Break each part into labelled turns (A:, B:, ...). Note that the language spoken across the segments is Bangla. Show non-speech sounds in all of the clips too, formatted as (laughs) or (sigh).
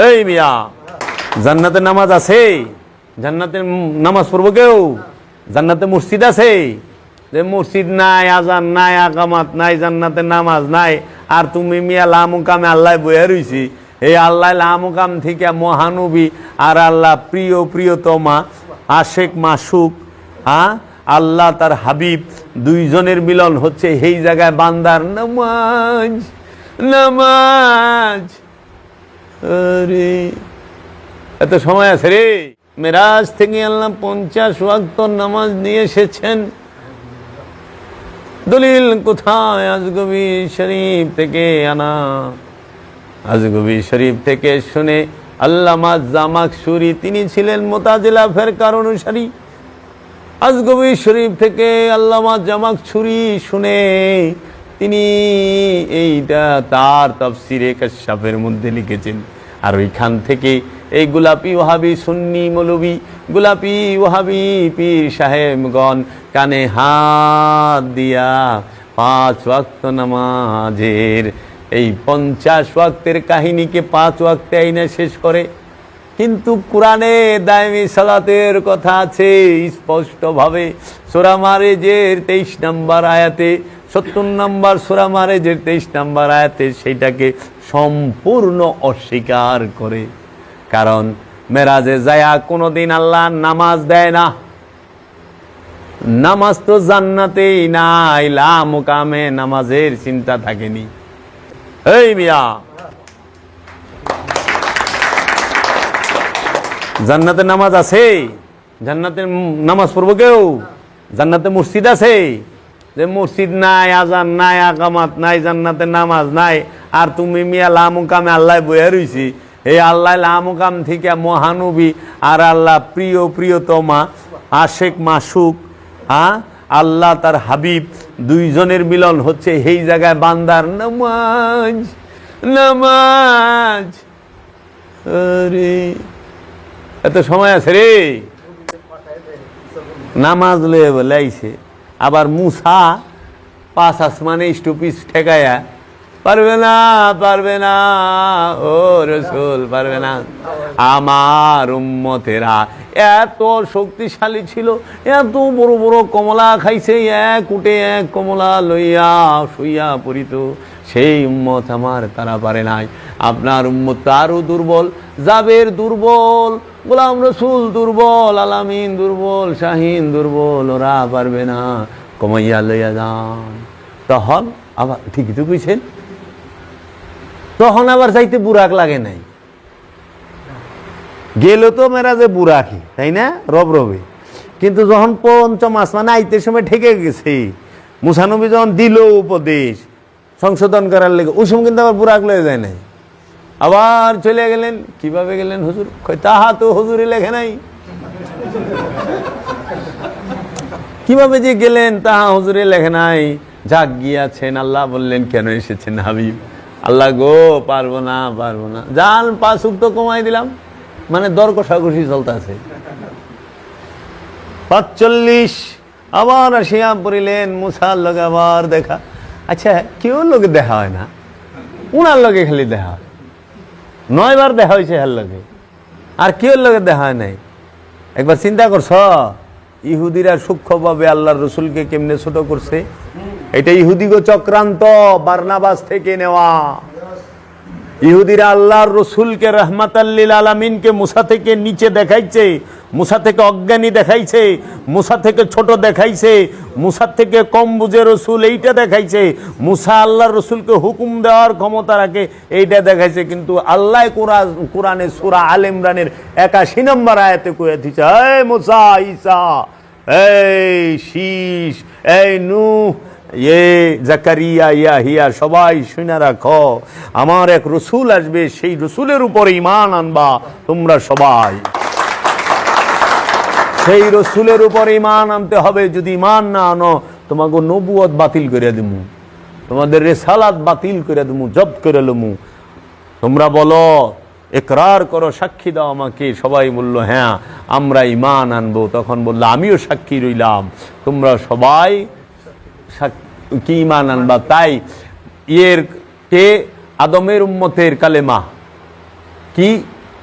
A: এই মিয়া জান্নাতের নামাজ আছে জান্নাতের নামাজ পড়ব কেউ? জান্নাতে মসজিদ আছে, যে মসজিদ নাই, আজান নাই, আকামাত নাই জান্নাতের নামাজ নাই, আর তুমি মিয়া লামুকামে আল্লাহ বয়ে রইছি। এই আল্লাহ লামুকাম থেকে মহানবী আর আল্লাহ প্রিয়, প্রিয়তমা আশেক মাসুক হ্যাঁ? আল্লাহ তার হাবিব, দুইজনের মিলন হচ্ছে এই জায়গায় বান্দার নামাজ নামাজ। এত সময় আছে রে। মেরাজ থেকে আল্লাহ পঞ্চাশ ওয়াক্ত নামাজ নিয়ে এসেছেন। দলিল কোথায় আজগবি শরীফ থেকে আনা? আজগবি শরীফ থেকে শুনে আল্লামা জামাক সুরি, তিনি ছিলেন মোতাজিলা ফেরকার অনুসারী। আজগবি শরীফ থেকে আল্লামা জামাক ছুরি শুনে তিনি এইটা তার তফসিরে কাশাফের মধ্যে লিখেছেন। আর ওইখান থেকে এই গোলাপি ওহাবি সুন্নি মৌলবি, গোলাপি ওহাবি পীর সাহেবগণ কানে হাত দিয়া পাঁচ ওয়াক্ত নামাজের, এই পঞ্চাশ ওয়াক্তের কাহিনীকে পাঁচ ওয়াক্তে আইনে শেষ করে। কিন্তু কোরআনে দায়মি সালাতের কথা আছে, স্পষ্টভাবে সোরা মারেজের তেইশ নম্বর আয়াতে সত্তর নম্বর সোরা যে তেইশ নম্বর আয়াতে সেইটাকে সম্পূর্ণ অস্বীকার করে। কারণ মেরাজে যায়া কোনোদিন আল্লাহ নামাজ দেয় না। নামাজ তো জান্নাতেই নাই লা নামাজের চিন্তা থাকেনি। এই মিয়া। জান্নাতের নামাজ আছে। জান্নাতের নামাজ পড়ব কেউ? জান্নাতে মসজিদ আছে। যে মসজিদ নাই, আজান নাই, আকামাত নাই জান্নাতের নামাজ নাই, আর তুমি মিয়া লামুকামে আল্লাহ বয়ে রইছি। এই আল্লাহ লামুকাম থেকে মহানবী আর আল্লাহ প্রিয়, প্রিয়তমা আশেক মাসুক হ্যাঁ? আল্লাহ তার হাবিব দুইজনের মিলন হচ্ছে এই জায়গায় বান্দার নামাজ নামাজ। আরে, এত সময় আছে রে। নামাজ লয়ে বলে আবার মুসা পাঁচ আসমানে স্টুপিস ঠেকায়া পারবে না পারবে না, ও রসুল, পারবে না। আমার উম্মতেরা এত শক্তিশালী ছিল, এত বড় বড় কমলা খাইছে, এক উঠে এক কমলা লইয়া শুইয়া পড়িত। সেই উম্মত আমার, তারা পারে নাই। আপনার উম্মত আরও দুর্বল, জাবের দুর্বল, গোলাম রসুল দুর্বল, আলামিন দুর্বল, শাহিন দুর্বল, ওরা পারবে না। কমাইয়া লইয়া যান। তখন আবার ঠিকই তো কইছেন তখন আবার যাইতে বুরাক লাগে নাই। গেল তো মেরা যে বুরাকি তাই না? রব রবে। কিন্তু যখন পঞ্চম আসমানে আইতে সময় ঠেকে গেছে, মুসানবী যখন দিল উপদেশ, সংশোধন করার লেগে, ওই সময় কিন্তু আবার বুরাক লয়ে যায় নাই। আবার চলে গেলেন, কীভাবে গেলেন হুজুর? তাহা তো হুজুরে লেখে নাই। কীভাবে যে গেলেন, তাহা হুজুরে লেখে নাই। যাক গিয়াছেন, আল্লাহ বললেন, কেন এসেছেন হাবিব? আল্লাহ গো, পারব না পারব না। যান পাঁচ উক্ত কমাই দিলাম। মানে দর কষাকষি চলতেছে। পাঁচচল্লিশ, আবার আসিয়া পড়িলেন মুসার লগে আবার দেখা। আচ্ছা কেউ লোকে দেখা হয় না। উনার লগে খালি দেখা হয়। নয়বার দেখা হয়েছে হার লগে। আর কেউ লগে দেখা হয় নাই। একবার চিন্তা করছ, ইহুদিরা সূক্ষ্মভাবে আল্লাহর রসুলকে কেমনে ছোট করছে? এটা ইহুদিগো চক্রান্ত, বার্নাবাস থেকে নেওয়া। ইহুদিরা আল্লাহর রসুলকে রহমাতাল্লিল আলমিনকে মুসা থেকে নিচে দেখাইছে, মুসা থেকে অজ্ঞানী দেখাইছে, মুসা থেকে ছোট দেখাইছে, মুসা থেকে কম বুঝে রসুল এইটা দেখাইছে, মুসা আল্লাহর রসুলকে হুকুম দেওয়ার ক্ষমতা রাখে, এইটা দেখাইছে। কিন্তু আল্লাহ কোরআন, কোরআনে সুরা আল ইমরানের একাশি নম্বর আয়াতে কয়ে দিচ্ছে এই মুসা, ঈসা, এই শীষ, এই নূহ এ জাকারিয়া, ইয়া সবাই শুনে রাখো। আমার এক রসুল আসবে, সেই রসুলের উপরে ইমান আনবা তোমরা সবাই। সেই রসুলের উপর ইমান আনতে হবে, যদি ইমান না আনো, তোমাকে নবুয়ত বাতিল করে দিমু। তোমাদের রেসালাত বাতিল করে দিমু, জব্দ করে লমু। তোমরা বলো, একরার করো, সাক্ষী দাও আমাকে। সবাই বলল হ্যাঁ আমরা ইমান আনব। তখন বলল, আমিও সাক্ষী রইলাম। তোমরা সবাই কি ইমান আনবা? তাই ইয়ের কে? আদমের উম্মতের কালেমা। কি?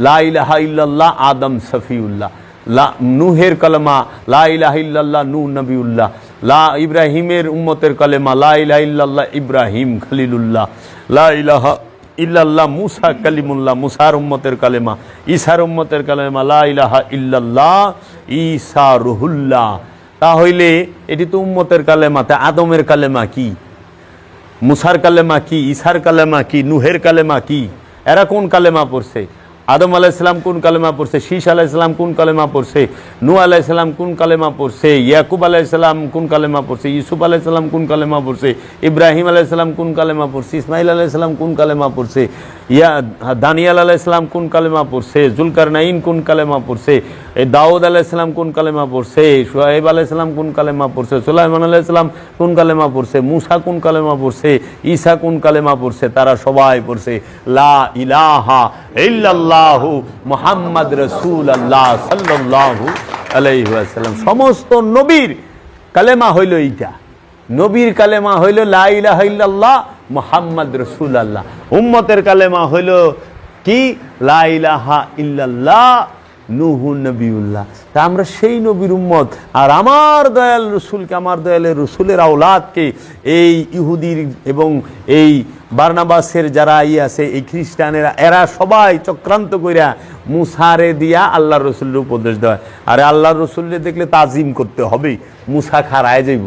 A: লা ইল্লাল্লাহ আদম সফিউল্লাহ লা নুহের কালেমা, লা ইলাহা ইল্লাল্লাহ নূহ নবিউল্লাহ। লা ইব্রাহিমের উম্মতের কালেমা, লা ইলাহা ইল্লাল্লাহ ইব্রাহিম খলিলুল্লাহ। লা ইলাহা ইল্লাল্লাহ মুসা কালিমুল্লাহ, মুসার উম্মতের কালেমা। ঈসার উম্মতের কালেমা, লা ইলাহা ইল্লাল্লাহ ঈসা রুহুল্লাহ। তাহলে এটি তো উম্মতের কালেমা, তা আদমের কালেমা কি? মুসার কালেমা কি? ইসার কালেমা কি? নুহের কালেমা কি? এরা কোন কালেমা পড়ছে? আদম আলাইসালাম কোন কালেমা পড়ছে? শীষ আলাইসালাম কোন কালেমা পড়ছে? নু আলাইসালাম কোন কালেমা পড়ছে? ইয়াকুব আলাইসালাম কোন কালেমা পড়ছে? ইউসুফ আলাইসালাম কোন কালেমা পড়ছে? ইব্রাহিম আলাইসালাম কোন কালেমা পড়ছে? ইসমাইল আলাইসালাম কোন কালেমা পড়ছে? ইয়া দানিয়াল আলাইসালাম কোন কালেমা পড়ছে? জুলকার নাইন কোন কালেমা পড়ছে? এই দাউদ আলাইসালাম কোন কালেমা পড়ছে? সোহেব আলাইসালাম কোন কালেমা পড়ছে? সুলাইমান আলাইসালাম কোন কালেমা পড়ছে? মুসা কোন কালেমা পড়ছে? ঈসা কোন কালেমা পড়ছে? তারা সবাই পড়ছে, লা ইলাহা ইল্লাল্লাহু মুহাম্মদ রাসূলুল্লাহ সাল্লাল্লাহু আলাইহি ওয়াসাল্লাম। সমস্ত নবীর কালেমা হইল এইটা। নবীর কালেমা হইল লা ইলাহা ইল্লাল্লাহ মুহাম্মদ আল্লাহ উম্মতের কালেমা হইল কি? লা ইলাহা ইল্লাল্লাহ, নুহু নবিউল্লাহ। তা আমরা সেই নবীর উম্মত। আর আমার দয়াল রসুলকে, আমার দয়ালের রসুলের আওলাদকে এই ইহুদির এবং এই বার্নাবাসের যারা ই আছে, এই খ্রিস্টানেরা, এরা সবাই চক্রান্ত কইরা মুসারে দিয়া আল্লাহ রসুলের উপদেশ দেয়। আর আল্লাহ রসুলরে দেখলে তাজিম করতে হবে মুসা খারায় যাইব।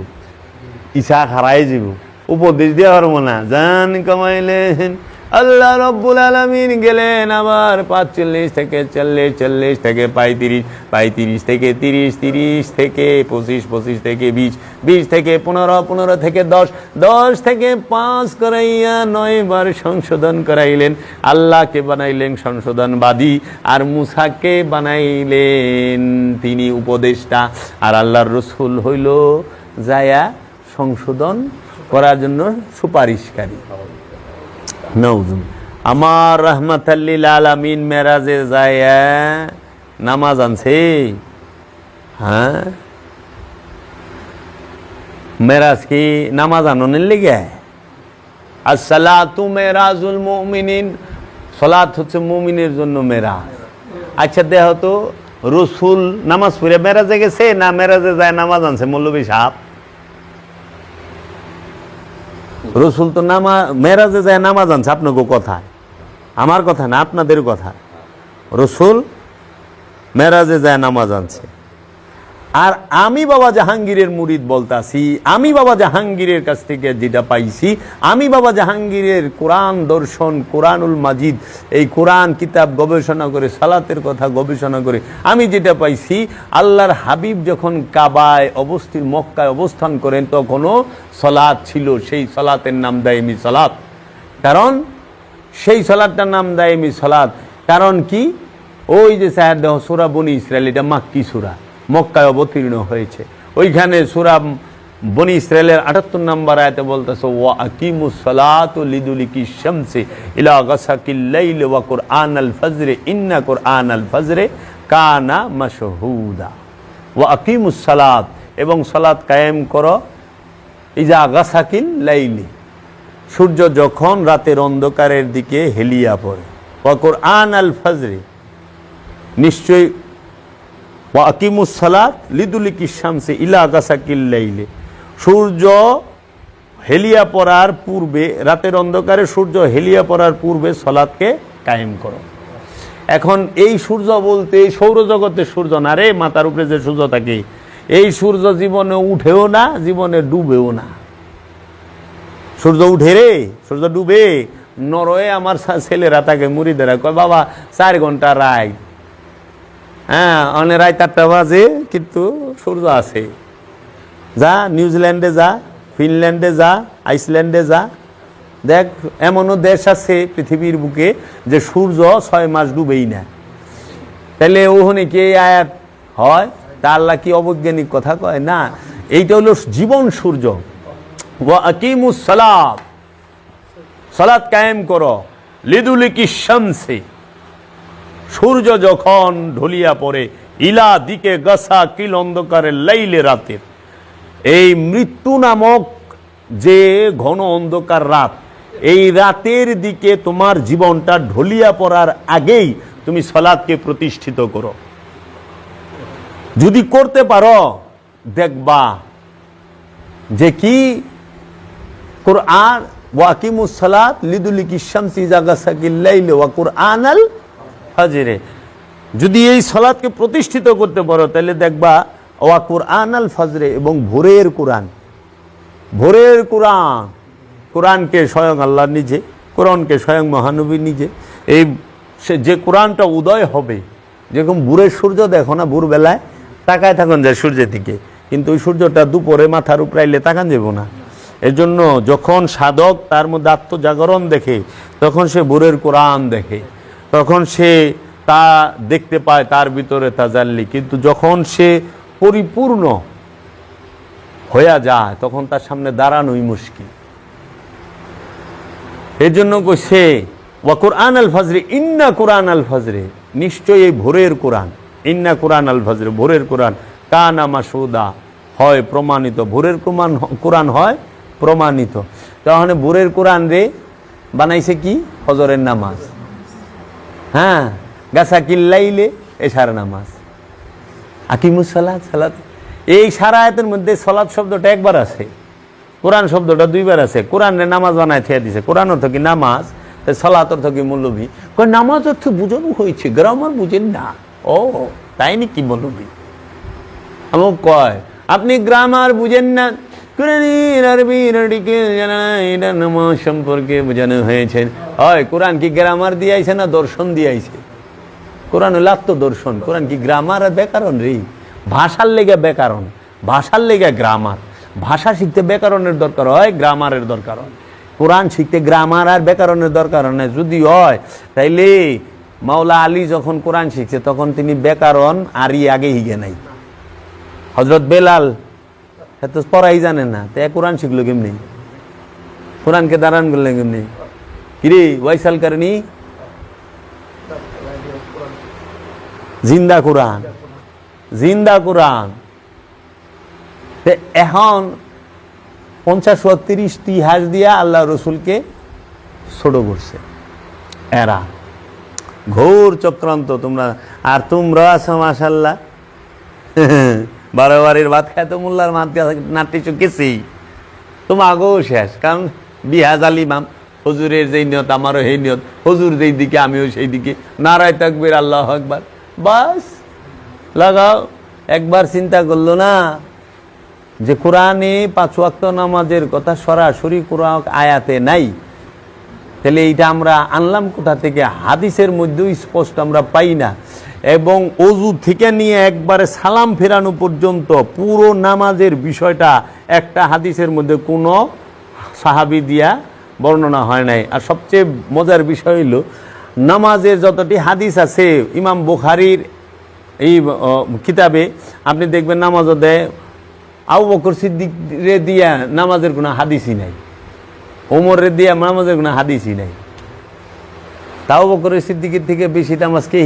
A: ইসা খারায় যাইব। উপদেশ দেওয়া পারব না। জান কামাইলেন, আল্লাহ রব্বুল আলমিন গেলেন আবার পাঁচচল্লিশ থেকে চল্লিশ চল্লিশ থেকে পঁয়ত্রিশ পঁয়ত্রিশ থেকে তিরিশ তিরিশ থেকে পঁচিশ পঁচিশ থেকে বিশ বিশ থেকে পনেরো পনেরো থেকে দশ দশ থেকে পাঁচ করাইয়া নয়বার সংশোধন করাইলেন। আল্লাহকে বানাইলেন সংশোধনবাদী আর মুসাকে বানাইলেন তিনি উপদেষ্টা। আর আল্লাহর রসুল হইল, যায়া সংশোধন করার জন্য সুপারিশকারী। নৌজুম আমার রহমতাল্লিল আলামিন মেরাজে যায় নামাজ আনছে। হ্যাঁ? মেরাজ কি নামাজ আননের লেগে? আর সালাতু মেরাজুল মুমিনিন। সলাত হচ্ছে মুমিনের জন্য মেরাজ। আচ্ছা দেহ তো রসুল নামাজ পড়ে মেরাজে গেছে না মেরাজে যায় নামাজ আনছে মৌলবী সাহেব? রসুল তো নামা মেরাজে যায় নামাজ আনছে, আপনাকে কথা। আমার কথা না, আপনাদের কথা। রসুল মেরাজে যায় নামাজ আনছে। আর আমি বাবা জাহাঙ্গীরের মুরিদ বলতাছি, আমি বাবা জাহাঙ্গীরের কাছ থেকে যেটা পাইছি, আমি বাবা জাহাঙ্গীরের কোরআন দর্শন, কোরআনুল মাজিদ, এই কোরআন কিতাব গবেষণা করে, সালাতের কথা গবেষণা করে, আমি যেটা পাইছি, আল্লাহর হাবিব যখন কাবায় অবস্থিত মক্কায় অবস্থান করেন, তখনও সলাৎ ছিল, সেই সলাতের নাম দেয় দায়মি সলাৎ কারণ সেই সলাদটার নাম দেয় দায়মি সলাৎ কারণ কি? ওই যে সাহেব দেহ সুরা বনি ইসরায়েল এটা মাক্কি সুরা। মক্কায় অবতীর্ণ হয়েছে। ওইখানে সুরা বনি ইসরায়েলের আটাত্তর নম্বর আয়তে বলতেছে, ওয়া আকিমু সালাত লিদুলিকি শামসি ইলা গাসাকিল লাইল ওয়া আল ফজরে, ইন্না কুরআন আল ফজরে কানা মাশহুদা। ওয়া আকিমু সালাত, এবং সালাত কায়েম করো, ইজা গাসাকিল লাইলি, সূর্য যখন রাতের অন্ধকারের দিকে হেলিয়া পড়ে। ওয়া কুরআন আল ফজরে, নিশ্চয়ই ওয়াকিমুসালাত লিদুলিকি শামসে ইলা গাসাকিল্লাইলে সূর্য হেলিয়া পড়ার পূর্বে, রাতের অন্ধকারে সূর্য হেলিয়া পড়ার পূর্বে সলাৎকে কায়েম করো। এখন এই সূর্য বলতে এই সৌরজগতের সূর্য না রে মাথার উপরে যে সূর্য থাকে, এই সূর্য জীবনে উঠেও না, জীবনে ডুবেও না। সূর্য উঠে রে, সূর্য ডুবে, নরয়ে আমার ছেলেরা তাকে মুড়িদেরা কয়, বাবা, চার ঘণ্টা রায় হ্যাঁ অনেক রায় চারটা বাজে, কিন্তু সূর্য আছে। যা, নিউজিল্যান্ডে যা, ফিনল্যান্ডে যা, আইসল্যান্ডে যা। দেখ, এমনও দেশ আছে পৃথিবীর বুকে যে সূর্য ছয় মাস ডুবেই না। তাহলে ওখানে কে আয়াত হয়? তা আল্লাহ কি অবৈজ্ঞানিক কথা কয়? না, এইটা হলো জীবন সূর্য। সালাত। সালাত কায়েম করো। লিদুলিকি শামসি। সূর্য যখন ঢলিয়া পড়ে, ইলা দিকে গাছা কিল অন্ধকারে লাইলে রাতের। এই মৃত্যু নামক যে ঘন অন্ধকার রাত, এই রাতের দিকে তোমার জীবনটা ঢলিয়া পড়ার আগেই তুমি সলাদকে প্রতিষ্ঠিত করো। যদি করতে পারো, দেখবা যে কি কোরআন ওয়াকিমুস সালাত লিদুলিকি শামসি জাগাসাকিল্লাইল ওয়া কোরআন আল ফাজরে। যদি এই সালাতকে প্রতিষ্ঠিত করতে পারো, তাহলে দেখবা, ওয়া কোরআন আল ফাজরে এবং ভোরের কোরআন। ভোরের কোরআন, কোরআনকে স্বয়ং আল্লাহ নিজে, কোরআনকে স্বয়ং মহানবী নিজে। এই সে যে কোরআনটা উদয় হবে, যেরকম ভোরের সূর্য দেখো না, ভোরবেলায় তাকায় থাকুন যায় সূর্যের দিকে, কিন্তু ওই সূর্যটা দুপুরে মাথার উপরে আইলে তাকান যাব না। এজন্য যখন সাধক তার মধ্যে আত্মজাগরণ দেখে, তখন সে ভোরের কোরআন দেখে। তখন সে তা দেখতে পায়, তার ভিতরে তাজাল্লি। কিন্তু যখন সে পরিপূর্ণ হইয়া যায়, তখন তার সামনে দাঁড়ানোই মুশকিল। এই জন্য ওয়া কোরআন আল ফজরে, ইন্না কোরআন আল ফজরে। নিশ্চয়ই এই ভোরের কোরআন। ইন্না কোরআন আল ফজরে, ভোরের কোরআন। কানা মাসুদা, হয় প্রমাণিত। ভোরের কোরআন কোরআন হয় প্রমাণিত। তাহলে ভোরের কোরআন রে বানাইছে কি? ফজরের নামাজ। হ্যাঁ গাছা কিল্লাইলে এশার নামাজ। আকিমুস সালাত সালাত। এই সারা আয়তের মধ্যে সলাৎ শব্দটা একবার আছে, কোরআন শব্দটা দুইবার আছে। কোরআনে নামাজ বানায় থিয়া দিছে কোরআন অর্থ কি নামাজ, তা সলাৎ অর্থ কি মৌলবী কই নামাজ অর্থ বুঝানো হয়েছে, গ্রামার বুঝেন না। ও, তাই নাকি মৌলবী আমার কয়, আপনি গ্রামার বুঝেন না কোরআনের আরবির আর্টিকেল সম্পর্কে বোঝানো হয়েছে হয় কোরআন কি গ্রামার দিয়ে আইছে না দর্শন দিয়ে আইছে কোরআন হলো আত্মদর্শন কোরআন কি গ্রামার আর ব্যাকরণ রে? ভাষার লেগে ব্যাকরণ, ভাষার লেগে গ্রামার ভাষা শিখতে ব্যাকরণের দরকার হয় গ্রামারের দরকার হয়। কোরআন শিখতে গ্রামার আর ব্যাকরণের দরকার হয় যদি হয়, তাইলে মাওলা আলী যখন কোরআন শিখছে, তখন তিনি ব্যাকরণ আরই আগে হিগে নাই হজরত বেলাল এত পড়াই জানে না। তো কোরআন শিখলো কেমনি? কোরআনকে দাঁড়ান করলেন কেমনি? কিরে, ওয়াইসাল কারণী? জিন্দা কোরআন। জিন্দা কোরআন। এখন পঞ্চাশ ও তিরিশ তিহাস দিয়া আল্লাহ রসুলকে ছোট করছে। এরা ঘোর চক্রান্ত তোমরা। আর তোমরা আছো মাসাল্লাহ (laughs) বারো বাড়ির ভাত খায় তো মোল্লার মাত নাট্য চুকেছি তোমার আগেও শেষ, কারণ বিহাজ আলিমাম হজুরের যেই নিয়ত, আমারও সেই নিয়ত, হজুর যেই দিকে, আমিও সেই দিকে। নারায় তাকবির, আল্লাহ একবার বাস, লাগাও, একবার চিন্তা করল না যে কোরআনে পাঁচ ওয়াক্ত নামাজের কথা সরাসরি কোরআন আয়াতে নাই। তাহলে এইটা আমরা আনলাম কোথা থেকে? হাদিসের মধ্যেও স্পষ্ট আমরা পাই না। এবং অজু থেকে নিয়ে একবারে সালাম ফেরানো পর্যন্ত পুরো নামাজের বিষয়টা একটা হাদিসের মধ্যে কোনো সাহাবি দিয়া বর্ণনা হয় নাই। আর সবচেয়ে মজার বিষয় হইল নামাজের যতটি হাদিস আছে, ইমাম বুখারির এই কিতাবে আপনি দেখবেন নামাজও দেয় আউ বকর সিদ্দিক দিয়া নামাজের কোনো হাদিসই নাই। ওমরের দিয়া নামাজের কোনো হাদিসই নাই। তাও বকরের সিদ্দিকের থেকে বেশি নামাজ কে